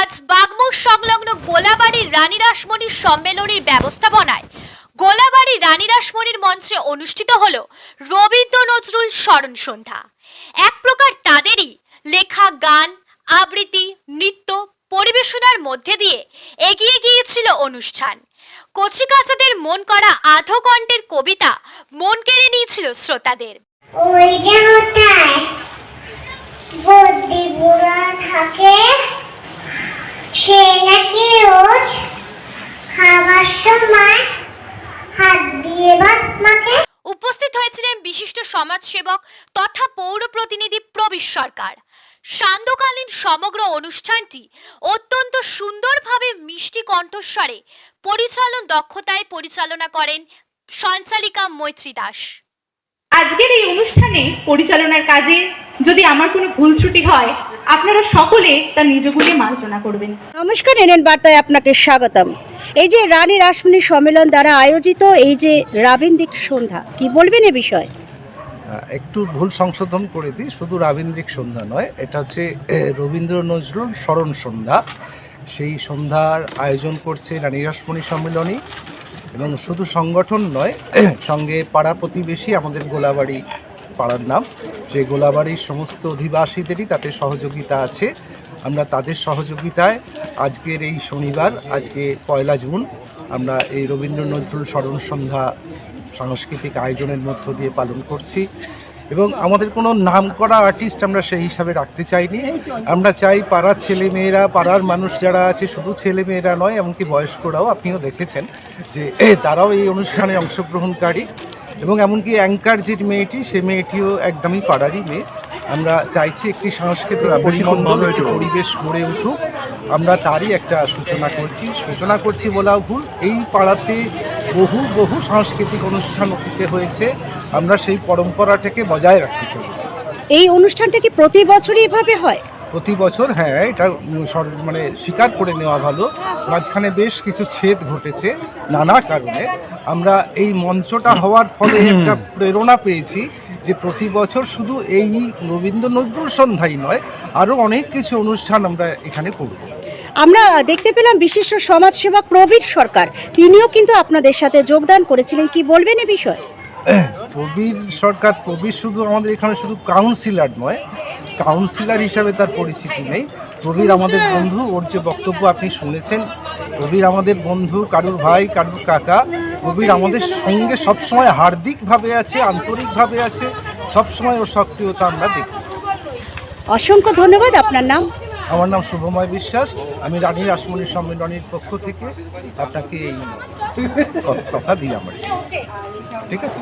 আজ বাগমুখ সংলগ্ন গোলাবাড়ির রানী রাসমণির সম্মেলনের ব্যবস্থাপনায় গোলাবাড়ি রানী রাসমণির মঞ্চে অনুষ্ঠিত হল রবীন্দ্র নজরুল স্মরণ সন্ধ্যা। এক প্রকার তাদেরই লেখা, গান, আবৃত্তি, নৃত্য পরিবেশনার মধ্যে দিয়ে এগিয়ে গিয়েছিল অনুষ্ঠান। কচিকাচাদের মন করা আধো কণ্ঠের কবিতা মন কেড়ে নিয়েছিল শ্রোতাদের। ওই যে থাকে সে নাকি রোজ খাবার সময় হাত দিয়ে উপস্থিত হয়েছিলেন বিশিষ্ট সমাজসেবক তথা পৌর প্রতিনিধি প্রবীর সরকার। সান্ধ্যকালীন সমগ্র অনুষ্ঠানটি অত্যন্ত সুন্দরভাবে মিষ্টি কণ্ঠস্বরে পরিচালন দক্ষতায় পরিচালনা করেন সঞ্চালিকা মৈত্রী দাস। আজকের এই অনুষ্ঠানে পরিচালনার কাজে যদি আমার কোনো ভুল ত্রুটি হয় আপনারা সকলে তার নিজ গুলি মার্জনা করবেন। নমস্কার এনএন বার্তায় আপনাকে স্বাগতম। এই যে রানী রাসমণি সম্মেলন দ্বারা আয়োজিত এই যে রাবীন্দিক সন্ধ্যা কি বলবেন এ বিষয়ে? একটু ভুল সংশোধন করে দিই শুধু রাবীন্দ্রিক সন্ধ্যা নয় এটা হচ্ছে রবীন্দ্র নজরুল স্মরণ সন্ধ্যা। সেই সন্ধ্যার আয়োজন করছে রানী রাসমণি সম্মেলনী। এবং শুধু সংগঠন নয়, সঙ্গে পাড়া প্রতিবেশী, আমাদের গোলাবাড়ি পাড়ার নাম, যে গোলাবাড়ির সমস্ত অধিবাসীদেরই তাতে সহযোগিতা আছে। আমরা তাদের সহযোগিতায় আজকের এই শনিবার, আজকে পয়লা জুন, আমরা এই রবীন্দ্র নজরুল স্মরণ সন্ধ্যা সাংস্কৃতিক আয়োজনের মধ্য দিয়ে পালন করছি। এবং আমাদের কোনো নাম করা আর্টিস্ট আমরা সেই হিসাবে রাখতে চাইনি। আমরা চাই পাড়ার ছেলে মেয়েরা পাড়ার মানুষ যারা আছে শুধু ছেলে মেয়েরা নয় এমনকি বয়স্করাও আপনিও দেখেছেন যে তারাও এই অনুষ্ঠানে অংশগ্রহণকারী এবং এমনকি অ্যাঙ্কার যে মেয়েটি সে মেয়েটিও একদমই পাড়ারই মেয়ে। আমরা চাইছি একটি সাংস্কৃতিক পরিমণ্ডল একটি পরিবেশ গড়ে উঠুক। আমরা তারই একটা সূচনা করছি। সূচনা করছি বলাও ভুল এই পাড়াতে বহু বহু সাংস্কৃতিক অনুষ্ঠান অতীতে হয়েছে। আমরা সেই পরম্পরাটাকে বজায় রাখতে চলেছি। এই অনুষ্ঠানটা কি প্রতি বছরই এভাবে হয়? প্রতি বছর হ্যাঁ এটা মানে স্বীকার করে নেওয়া ভালো। মাঝখানে বেশ কিছু ছেদ ঘটেছে নানা কারণে। আমরা এই মঞ্চটা হওয়ার ফলে একটা প্রেরণা পেয়েছি যে প্রতি বছর শুধু এই রবীন্দ্র নজরুল সন্ধ্যাই নয় আরও অনেক কিছু অনুষ্ঠান আমরা এখানে করব। আমরা দেখতে পেলাম বিশিষ্ট সমাজসেবক প্রবীর সরকার। তিনিও কিন্তু আপনাদের সাথে যোগদান করেছিলেন। কি বলবেন এ বিষয়ে? প্রবীর সরকার, প্রবীর শুধু আমাদের এখানে শুধু কাউন্সিলর নয় কাউন্সিলর হিসাবে তার পরিচিতি নেই। প্রবীর আমাদের বন্ধু, ওর যে বক্তব্য আপনি শুনেছেন, প্রবীর আমাদের বন্ধু, কারুর ভাই, কারুর কাকা, প্রবীর আমাদের সঙ্গে সবসময় হার্দিকভাবে আছে, আন্তরিকভাবে আছে, সবসময় ওর সক্রিয়তা আমরা দেখি। অসংখ্য ধন্যবাদ আপনার নাম। আমার নাম শুভময় বিশ্বাস আমি রানী রাসমণি সম্মেলনের পক্ষ থেকে আপনাকে এই কথা দিলাম। ঠিক আছে